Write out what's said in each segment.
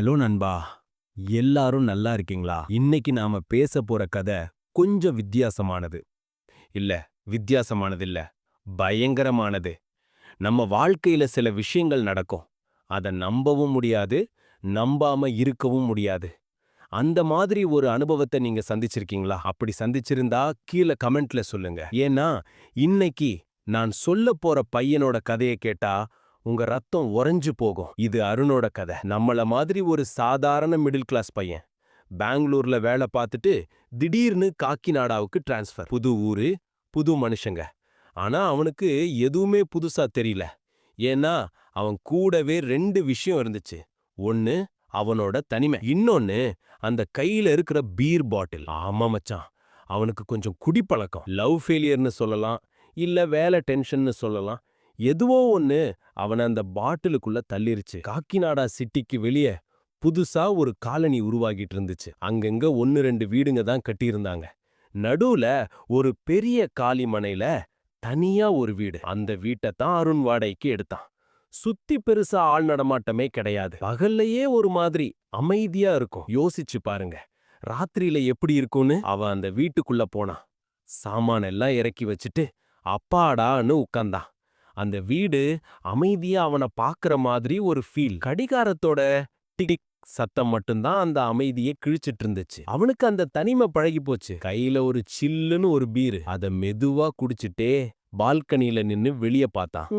Hello நண்பா எல்லாரும் நல்லா இருக்கீங்களா? இன்னைக்கு நாம பேச போற கதை கொஞ்சம் வித்தியாசமானது. இல்ல வித்தியாசமானது இல்ல பயங்கரமானது. நம்ம வாழ்க்கையில சில விஷயங்கள் நடக்கும். அத நம்பவும் முடியாது நம்பாம இருக்கவும் முடியாது. அந்த மாதிரி ஒரு அனுபவத்தை நீங்க சந்திச்சிருக்கீங்களா? அப்படி சந்திச்சிருந்தா கீழே கமெண்ட்ல சொல்லுங்க. ஏன்னா இன்னைக்கு நான் சொல்ல போற பையனோட கதையை கேட்டா உங்க ரத்தம் உறைஞ்சு போகும். இது அருணோட கதை. நம்மள மாதிரி ஒரு சாதாரண மிடில் கிளாஸ் பையன். பெங்களூர்ல வேலை பார்த்துட்டு திடீர்னு காக்கிநாடாவுக்கு டிரான்ஸ்ஃபர் புது ஊரு புது மனுஷங்க. ஆனா அவனுக்கு எதுவுமே புதுசா தெரியல. ஏன்னா அவன் கூடவே ரெண்டு விஷயம் இருந்துச்சு. ஒன்னு அவனோட தனிமை. இன்னொன்னு அந்த கையில இருக்கிற பீர் பாட்டில் ஆமா மச்சான். அவனுக்கு கொஞ்சம் குடிப்பழக்கம். லவ் ஃபெயிலியர்னு சொல்லலாம். இல்ல வேலை டென்ஷன்னு சொல்லலாம். எதுவோ ஒன்னு அவனை அந்த பாட்டிலுக்குள்ள தள்ளிருச்சு. காக்கிநாடா சிட்டிக்கு வெளியே புதுசா ஒரு காலனி உருவாகிட்டு இருந்துச்சு அங்கங்க ஒன்னு ரெண்டு வீடுங்க தான் கட்டியிருந்தாங்க. நடுவுல ஒரு பெரிய காலிமனையில தனியா ஒரு வீடு. அந்த வீட்டை தான் அருண் வாடகைக்கு எடுத்தான். சுத்தி பெருசா ஆள் நடமாட்டமே கிடையாது. பகல்லையே ஒரு மாதிரி அமைதியா இருக்கும். யோசிச்சு பாருங்க. ராத்திரியில எப்படி இருக்கும்னு? அவன் அந்த வீட்டுக்குள்ள போனான். சாமான் எல்லாம் இறக்கி வச்சுட்டு அப்பாடான்னு உட்காந்தான் அந்த வீடு அமைதியா அவனை பாக்குற மாதிரி ஒரு ஃபீல் கடிகாரத்தோட டிடிக் சத்தம் மட்டும்தான் அந்த அமைதியை கிழிச்சிட்டு இருந்துச்சு. அவனுக்கு அந்த தனிமை பழகி போச்சு. கையில ஒரு சில்லுன்னு ஒரு பீரு அத மெதுவா குடிச்சிட்டே பால்கனியில நின்னு வெளிய பார்த்தான்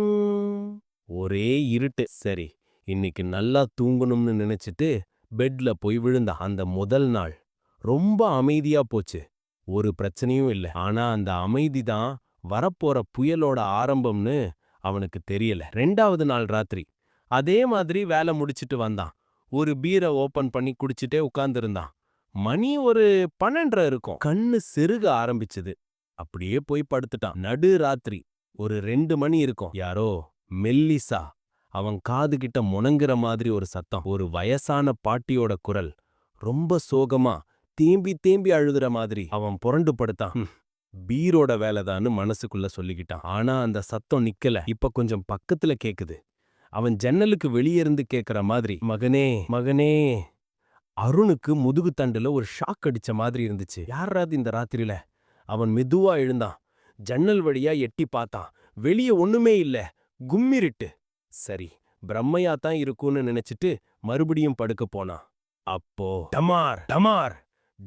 ஒரே இருட்டு. சரி இன்னைக்கு நல்லா தூங்கணும்னு நினைச்சிட்டு பெட்ல போய் விழுந்த அந்த முதல் நாள் ரொம்ப அமைதியா போச்சு. ஒரு பிரச்சனையும் இல்ல. ஆனா அந்த அமைதி தான் வரப்போற புயலோட ஆரம்பம்னு அவனுக்கு தெரியல. ரெண்டாவது நாள் ராத்திரி. அதே மாதிரி வேலை முடிச்சிட்டு வந்தான். ஒரு பீரை ஓபன் பண்ணி குடிச்சிட்டே உட்கார்ந்திருந்தான். மணி ஒரு பன்னெண்டரை இருக்கும். கண்ணு செருக ஆரம்பிச்சது. அப்படியே போய் படுத்துட்டான். நடு ராத்திரி. ஒரு ரெண்டு மணி இருக்கும். யாரோ? மெல்லிசா. அவன் காது கிட்ட முணங்குற மாதிரி ஒரு சத்தம். ஒரு வயசான பாட்டியோட குரல். ரொம்ப சோகமா தேம்பி தேம்பி அழுதுற மாதிரி அவன் புரண்டு படுத்தான். பீரோட வேலைதான்னு மனசுக்குள்ள சொல்லிக்கிட்டான். ஆனா அந்த சத்தம் நிக்கல. இப்ப கொஞ்சம் பக்கத்துல கேக்குது. அவன் ஜன்னலுக்கு வெளியே இருந்து கேக்குற மாதிரி மகனே மகனே. அருணுக்கு முதுகு தண்டுல ஒரு ஷாக் அடிச்ச மாதிரி இருந்துச்சு. யாராவது இந்த ராத்திரியில அவன் மெதுவா எழுந்தான். ஜன்னல் வழியா எட்டி பார்த்தான். வெளியே ஒண்ணுமே இல்ல. கும்மிருட்டு. சரி பிரம்மையா தான் இருக்கும்னு நினைச்சிட்டு மறுபடியும் படுக்க போனான். அப்போ டமார் டமார்.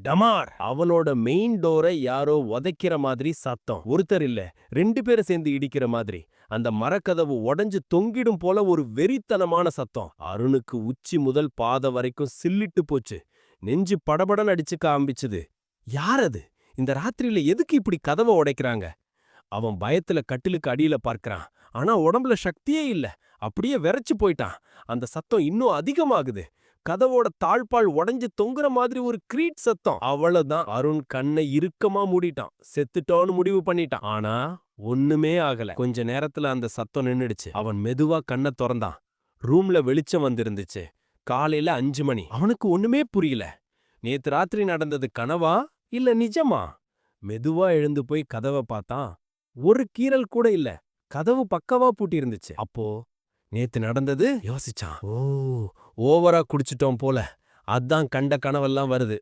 டமார். அவனோட மெயின் டோரை யாரோ உதைக்கிற மாதிரி சத்தம். ஒருத்தர் இல்ல ரெண்டு பேரும் சேர்ந்து இடிக்கிற மாதிரி. அந்த மரக்கதவு உடைஞ்சு தொங்கிடும் போல ஒரு வெறித்தனமான சத்தம். அருணுக்கு உச்சி முதல் பாத வரைக்கும் சில்லிட்டு போச்சு. நெஞ்சு படபடன் அடிச்சு காம்பிச்சுது யார் அது? இந்த ராத்திரியில எதுக்கு இப்படி கதவை உடைக்கிறாங்க? அவன் பயத்துல கட்டிலுக்கு அடியில பார்க்கறான். ஆனா உடம்புல சக்தியே இல்ல. அப்படியே விரைச்சு போயிட்டான். அந்த சத்தம் இன்னும் அதிகமாகுது. கதவோட தாழ்பால் உடைஞ்சு தொங்குற மாதிரி ஒரு கிரீட் சத்தம். அவ்வளவுதான். அருண் கண்ணை இறுக்கமா மூடிட்டான். செத்துட்டோன்னு முடிவு பண்ணிட்டான். ஆனா ஒண்ணுமே ஆகல. கொஞ்ச நேரத்துல அந்த சத்தம் நின்னுடுச்சு. அவன் மெதுவா கண்ணை திறந்தான். ரூம்ல வெளிச்சம் வந்திருந்துச்சு. காலையில அஞ்சு மணி. அவனுக்கு ஒண்ணுமே புரியல. நேத்து ராத்திரி நடந்தது கனவா இல்ல நிஜமா? மெதுவா எழுந்து போய் கதவை பார்த்தான். ஒரு கீறல் கூட இல்ல. கதவு பக்கவா பூட்டி இருந்துச்சு அப்போ நேத்து நடந்தது யோசிச்சான். ஓ ஓவரா குடிச்சிட்டோம் போல. அதான் கண்ட கனவெல்லாம் வருது.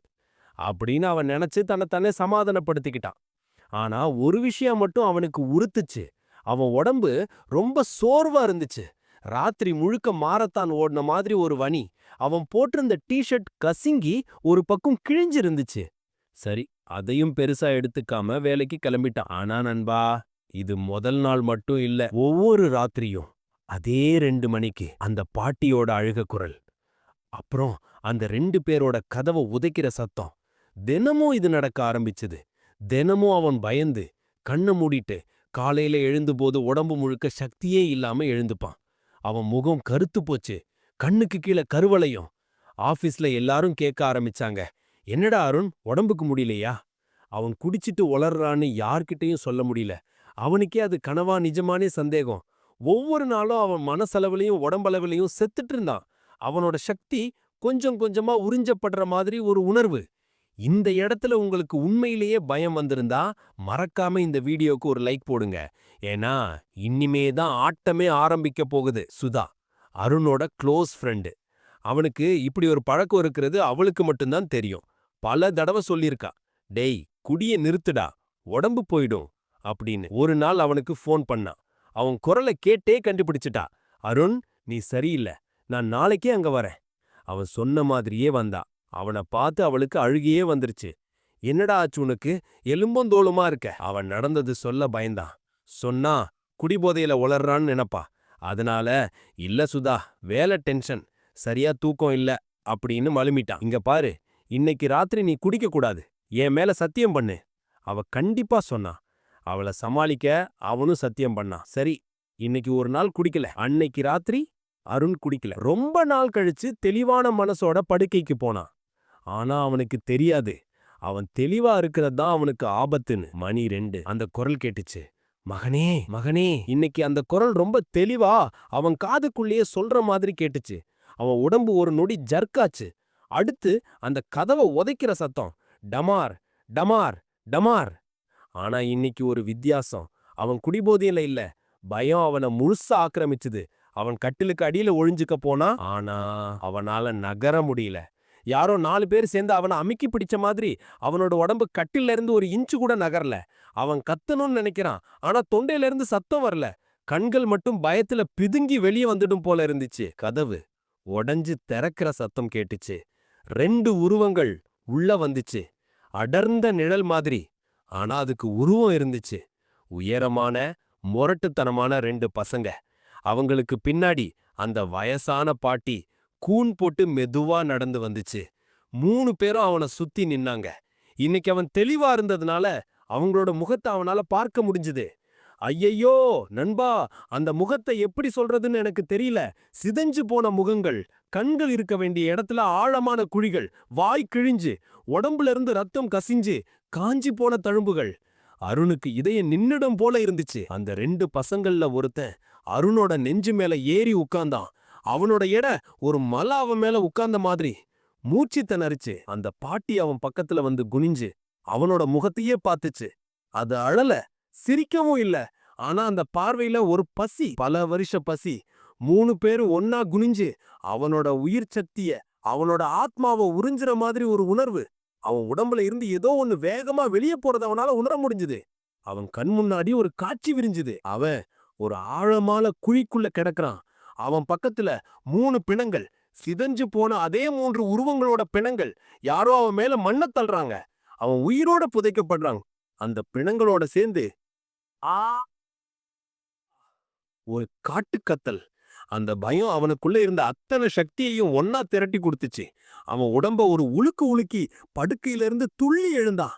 அப்படின்னு அவன் நினைச்சு தன்னைத்தானே சமாதானப்படுத்திக்கிட்டான். ஆனா ஒரு விஷயம் மட்டும் அவனுக்கு உறுத்துச்சு. அவன் உடம்பு ரொம்ப சோர்வா இருந்துச்சு. ராத்திரி முழுக்க மாரத்தான் ஓடின மாதிரி ஒரு வனி. அவன் போட்டிருந்த டிஷர்ட் கசிங்கி ஒரு பக்கம் கிழிஞ்சிருந்துச்சு. சரி அதையும் பெருசா எடுத்துக்காம வேலைக்கு கிளம்பிட்டான். ஆனா நண்பா இது முதல் நாள் மட்டும் இல்ல ஒவ்வொரு ராத்திரியும். அதே ரெண்டு மணிக்கு அந்த பாட்டியோட அழுக குரல் அப்புறம் அந்த ரெண்டு பேரோட கதவை உதைக்கிற சத்தம். தினமும் இது நடக்க ஆரம்பிச்சது. தினமும் அவன் பயந்து கண்ணை மூடிட்டு காலையில எழுந்தும்போது உடம்பு முழுக்க சக்தியே இல்லாம எழுந்துப்பான். அவன் முகம் கருத்து போச்சு. கண்ணுக்கு கீழே கருவளையும். ஆபீஸ்ல எல்லாரும் கேட்க ஆரம்பிச்சாங்க. என்னடா அருண் உடம்புக்கு முடியலையா? அவன் குடிச்சிட்டு உளர்றான்னு யார்கிட்டயும் சொல்ல முடியல. அவனுக்கே அது கனவா நிஜமானே சந்தேகம். ஒவ்வொரு நாளும் அவன் மனசளவுலையும் உடம்பளவுலையும் செத்துட்டு இருந்தான். அவனோட சக்தி கொஞ்சம் கொஞ்சமா உறிஞ்சப்படுற மாதிரி ஒரு உணர்வு. இந்த இடத்துல உங்களுக்கு உண்மையிலேயே பயம் வந்திருந்தா மறக்காம இந்த வீடியோக்கு ஒரு லைக் போடுங்க. ஏன்னா இனிமே தான் ஆட்டமே ஆரம்பிக்க போகுது. சுதா அருணோட க்ளோஸ் ஃப்ரெண்டு. அவனுக்கு இப்படி ஒரு பழக்கம் இருக்கிறது அவளுக்கு மட்டும்தான் தெரியும். பல தடவை சொல்லியிருக்கா டேய் குடிய நிறுத்துடா உடம்பு போயிடும் அப்படின்னு. ஒரு நாள் அவனுக்கு ஃபோன் பண்ணான் அவன் குரலை கேட்டே கண்டுபிடிச்சிட்டா. அருண் நீ சரியில்லை. நான் நாளைக்கே அங்க வரேன். அவன் சொன்ன மாதிரியே வந்தா. அவனை பார்த்து அவளுக்கு அழுகியே வந்துருச்சு. என்னடா ஆச்சு உனக்கு? எலும்பந்தோளுமா இருக்க? அவன் நடந்தது சொல்ல பயந்தான். சொன்னா குடிபோதையில உளர்றான்னு நினைப்பா. அதனால இல்ல சுதா வேலை டென்ஷன் சரியா தூக்கம் இல்ல அப்படின்னு மழுமிட்டான். இங்க பாரு இன்னைக்கு ராத்திரி நீ குடிக்க கூடாது. என் மேல சத்தியம் பண்ணு. அவ கண்டிப்பா சொன்னான் அவளை சமாளிக்க அவனும் சத்தியம் பண்ணான். சரி இன்னைக்கு ஒரு நாள் குடிக்கல. அன்னைக்கு ராத்திரி அருண் குடிக்கல. ரொம்ப நாள் கழிச்சு தெளிவான மனசோட படுக்கைக்கு போனான். ஆனா அவனுக்கு தெரியாது. அவன் தெளிவா இருக்கிறது தான் அவனுக்கு ஆபத்துன்னு. மணி ரெண்டு. அந்த குரல் கேட்டுச்சு. மகனே மகனே. இன்னைக்கு அந்த குரல் ரொம்ப தெளிவா அவன் காதுக்குள்ளேயே சொல்ற மாதிரி கேட்டுச்சு. அவன் உடம்பு ஒரு நொடி ஜர்க்காச்சு. அடுத்து அந்த கதவை உதைக்கிற சத்தம். டமார் டமார் டமார். ஆனா இன்னைக்கு ஒரு வித்தியாசம். அவன் குடிபோதையில இல்ல. பயம் அவனை முழுசா ஆக்கிரமிச்சுது. அவன் கட்டிலுக்கு அடியில ஒழிஞ்சுக்க போனா ஆனா அவனால நகர முடியல. யாரோ நாலு பேர் சேர்ந்து அவனை அமுக்கி பிடிச்ச மாதிரி அவனோட உடம்பு கட்டில இருந்து ஒரு இன்ச்சு கூட நகரல. அவன் கத்தணும்னு நினைக்கிறான் ஆனா தொண்டையில இருந்து சத்தம் வரல. கண்கள் மட்டும் பயத்துல பிதுங்கி வெளியே வந்துடும் போல இருந்துச்சு. கதவு உடைஞ்சு திறக்கிற சத்தம் கேட்டுச்சு. ரெண்டு உருவங்கள் உள்ள வந்துச்சு. அடர்ந்த நிழல் மாதிரி ஆனா அதுக்கு உருவம் இருந்துச்சு. உயரமான முரட்டுத்தனமான ரெண்டு பசங்க. அவங்களுக்கு பின்னாடி அந்த வயசான பாட்டி கூன் போட்டு மெதுவா நடந்து வந்துச்சு. மூணு பேரும் அவனை சுத்தி நின்னாங்க. இன்னைக்கு அவன் தெளிவா இருந்ததுனால அவங்களோட முகத்தை அவனால பார்க்க முடிஞ்சுது. ஐயையோ நண்பா அந்த முகத்தை எப்படி சொல்றதுன்னு எனக்கு தெரியல. சிதைஞ்சு போன முகங்கள் கண்கள் இருக்க வேண்டிய இடத்துல ஆழமான குழிகள் வாய் கிழிஞ்சு உடம்புல இருந்து ரத்தம் கசிஞ்சு காஞ்சி போன தழும்புகள். அருணுக்கு இதய நின்னிடம் போல இருந்துச்சு. அந்த ரெண்டு பசங்கள்ல ஒருத்தன் அருணோட நெஞ்சு மேல ஏறி உட்கார்ந்தான் அவனோட எடை ஒரு மலை அவன் மேல உட்கார்ந்த மாதிரி. மூச்சு திணறிச்சு. அந்த பாட்டி அவன் பக்கத்துல வந்து குனிஞ்சு அவனோட முகத்தையே பார்த்துச்சு. அது அழல சிரிக்கவும் இல்ல. ஆனா அந்த பார்வையில ஒரு பசி பல வருஷ பசி. மூணு பேரும் ஒன்னா குனிஞ்சு அவனோட உயிர் சக்திய அவனோட ஆத்மாவை உறிஞ்சுற மாதிரி ஒரு உணர்வு. அவன் உடம்புல இருந்து ஏதோ ஒன்னு வேகமா வெளியே போறத அவனால உணர முடிஞ்சுது. அவன் கண் முன்னாடி ஒரு காட்சி விரிஞ்சுது. அவன் ஒரு ஆழமான குழிக்குள்ள கிடக்குறான். அவன் பக்கத்துல மூணு பிணங்கள் சிதஞ்சு போன அதே மூன்று உருவங்களோட பிணங்கள். யாரோ அவன் மேல மண்ண தள்ளுறாங்க. அவன் உயிரோட புதைக்கப்படுறான். அந்த பிணங்களோட சேர்ந்து ஆ ஒரு காட்டுக்கத்தல். அந்த பயம் அவனுக்குள்ள இருந்த அத்தனை சக்தியையும் ஒன்னா திரட்டி கொடுத்துச்சு. அவன் உடம்ப ஒரு உலுக்கு உலுக்கி படுக்கையில இருந்து துள்ளி எழுந்தான்.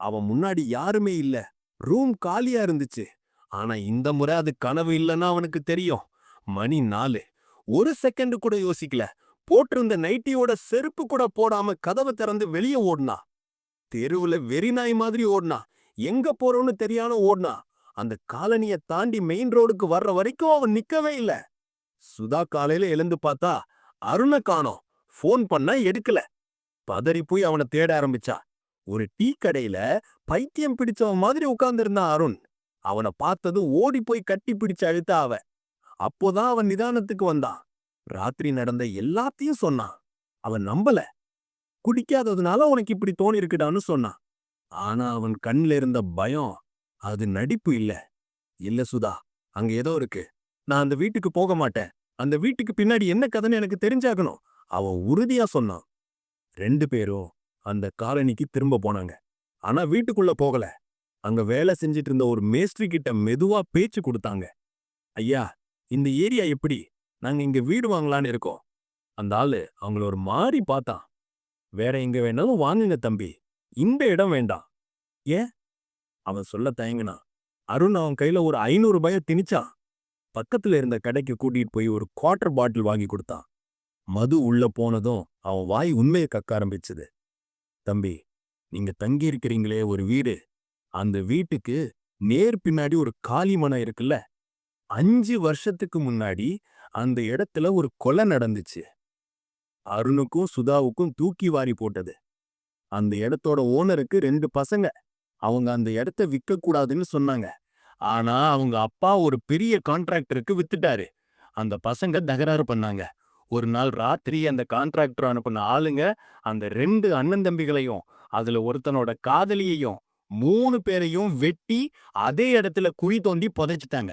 அவன் முன்னாடி யாருமே இல்ல. ரூம் காலியா இருந்துச்சு. ஆனா இந்த முறை அது கனவு இல்லைன்னா அவனுக்கு தெரியும். மணி நாலு. ஒரு செகண்ட் கூட யோசிக்கல. போட்டிருந்த நைட்டியோட செருப்பு கூட போடாம கதவை திறந்து வெளியே ஓடினா. தெருவுல வெறிநாய் மாதிரி ஓடினா. எங்க போறோம்னு தெரியாம ஓடினா. அந்த காலனிய தாண்டி மெயின் ரோடுக்கு வர்ற வரைக்கும் அவன் நிக்கவே இல்ல. சுதா காலையில எழுந்து பார்த்தா அருணை காணோம். ஃபோன் பண்ணா எடுக்கல. பதறி போய் அவனை தேட ஆரம்பிச்சா. ஒரு டீ கடையில பைத்தியம் பிடிச்சவன் மாதிரி உட்கார்ந்திருந்தான் அருண். அவனை பார்த்ததும் ஓடி போய் கட்டி பிடிச்சு அழுத்த அவ. அப்போதான் அவன் நிதானத்துக்கு வந்தான். ராத்திரி நடந்த எல்லாத்தையும் சொன்னான். அவன் நம்பல. குடிக்காததுனால உனக்கு இப்படி தோணி இருக்குடான்னு சொன்னான். ஆனா அவன் கண்ணில் இருந்த பயம் அது நடிப்பு இல்ல. இல்ல சுதா அங்க ஏதோ இருக்கு. நான் அந்த வீட்டுக்கு போக மாட்டேன். அந்த வீட்டுக்கு பின்னாடி என்ன கதைன்னு எனக்கு தெரிஞ்சாகணும். அவன் உறுதியா சொன்னான். ரெண்டு பேரும் அந்த காலனிக்கு திரும்ப போனாங்க. ஆனா வீட்டுக்குள்ள போகல. அங்க வேலை செஞ்சிட்டு இருந்த ஒரு மேஸ்திரி கிட்ட மெதுவா பேச்சு கொடுத்தாங்க. ஐயா இந்த ஏரியா எப்படி? நாங்க இங்க வீடு வாங்கலான்னு இருக்கோம். அந்த ஆளு அவங்கள ஒரு மாறி பார்த்தான். வேற எங்க வேணாலும் வாங்குங்க தம்பி. இந்த இடம் வேண்டாம். ஏன்? அவன் சொல்ல தயங்கினான். அருண் அவன் கையில ஒரு ஐநூறு ரூபாய திணிச்சான். பக்கத்துல இருந்த கடைக்கு கூட்டிட்டு போய் ஒரு குவார்டர் பாட்டில் வாங்கி கொடுத்தான். மது உள்ள போனதும் அவன் வாய் உண்மையை கக்க ஆரம்பிச்சது. தம்பி நீங்க தங்கி இருக்கிறீங்களே ஒரு வீடு. அந்த வீட்டுக்கு நேர் பின்னாடி ஒரு காலி மனம் இருக்குல்ல? அஞ்சு வருஷத்துக்கு முன்னாடி அந்த இடத்துல ஒரு கொலை நடந்துச்சு. அருணுக்கும் சுதாவுக்கும் தூக்கி வாரி போட்டது. அந்த இடத்தோட ஓனருக்கு ரெண்டு பசங்க. அவங்க அந்த இடத்த விற்கக்கூடாதுன்னு சொன்னாங்க. ஆனா அவங்க அப்பா ஒரு பெரிய கான்ட்ராக்டருக்கு வித்துட்டாரு. அந்த பசங்க தகராறு பண்ணாங்க. ஒரு நாள் ராத்திரி அந்த கான்ட்ராக்டர் அனுப்பின ஆளுங்க அந்த ரெண்டு அண்ணன் தம்பிகளையும் அதுல ஒருத்தனோட காதலியையும் மூணு பேரையும் வெட்டி அதே இடத்துல குழி தோண்டி புதைச்சிட்டாங்க.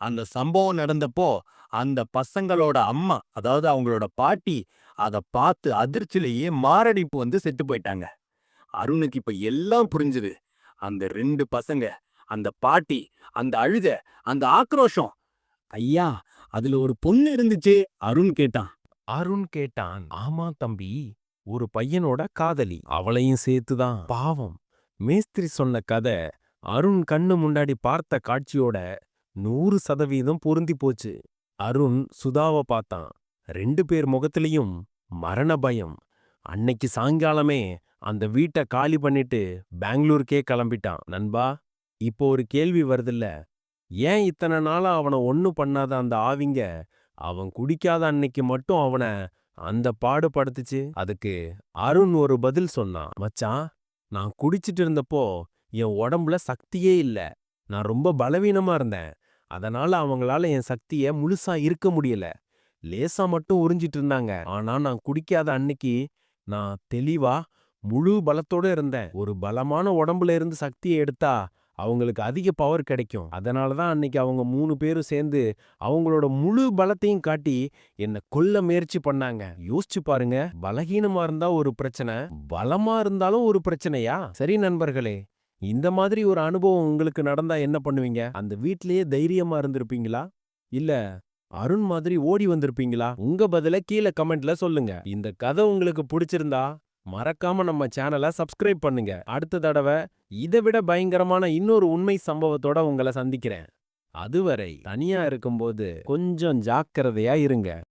அந்த சம்பவம் நடந்தப்போ அந்த பசங்களோட அம்மா அதாவது அவங்களோட பாட்டி அதை பார்த்து அதிர்ச்சியிலேயே மாரடைப்பு வந்து செத்து போயிட்டாங்க. அருணுக்கு இப்ப எல்லாம் புரிஞ்சுது. அந்த ரெண்டு பசங்க அந்த பாட்டி அந்த அழுத அந்த ஆக்ரோஷம். ஐயா அதுல ஒரு பொண்ணு இருந்துச்சு அருண் கேட்டான். அருண் கேட்டான் ஆமா தம்பி ஒரு பையனோட காதலி. அவளையும் சேர்த்துதான். பாவம். மேஸ்திரி சொன்ன கதை அருண் கண்ணு முன்னாடி பார்த்த காட்சியோட நூறு சதவீதம் பொருந்தி போச்சு. அருண் சுதாவை பார்த்தான். ரெண்டு பேர் முகத்திலையும் மரண பயம். அன்னைக்கு சாயங்காலமே அந்த வீட்டை காலி பண்ணிட்டு பெங்களூருக்கே கிளம்பிட்டான். நண்பா இப்போ ஒரு கேள்வி வருதுல்ல. ஏன் இத்தனை நாளா அவனை ஒன்றும் பண்ணாத அந்த ஆவிங்க? அவன் குடிக்காத அன்னைக்கு மட்டும் அவனை அந்த பாடு படுத்துச்சு. அதுக்கு அருண் ஒரு பதில் சொன்னான். மச்சான் நான் குடிச்சிட்டு இருந்தப்போ என் உடம்புல சக்தியே இல்ல. நான் ரொம்ப பலவீனமா இருந்தேன். அதனால அவங்களால என் சக்திய முழுசா இருக்க முடியல. லேசா மட்டும் உறிஞ்சிட்டு இருந்தாங்க. ஆனா நான் குடிக்காத அன்னைக்கு நான் தெளிவா முழு பலத்தோட இருந்தேன். ஒரு பலமான உடம்புல இருந்து சக்தியை எடுத்தா அவங்களுக்கு அதிக பவர் கிடைக்கும். அதனால தான் அன்னைக்கு அவங்க மூணு பேரும் சேர்ந்து அவங்களோட முழு பலத்தையும் காட்டி என்ன கொல்ல முயற்சி பண்ணாங்க. யோசிச்சு பாருங்க பலகீனமா இருந்தா ஒரு பிரச்சனை பலமா இருந்தாலும் ஒரு பிரச்சனையா? சரி நண்பர்களே இந்த மாதிரி ஒரு அனுபவம் உங்களுக்கு நடந்தா என்ன பண்ணுவீங்க? அந்த வீட்லயே தைரியமா இருந்திருப்பீங்களா? இல்ல அருண் மாதிரி ஓடி வந்திருப்பீங்களா? உங்க பதில கீழே கமெண்ட்ல சொல்லுங்க. இந்த கதை உங்களுக்கு பிடிச்சிருந்தா மறக்காம நம்ம சேனலை சப்ஸ்கிரைப் பண்ணுங்க. அடுத்த தடவை இதை விட பயங்கரமான இன்னொரு உண்மை சம்பவத்தோட உங்களை சந்திக்கிறேன். அதுவரை தனியா இருக்கும்போது கொஞ்சம் ஜாக்கிரதையா இருங்க.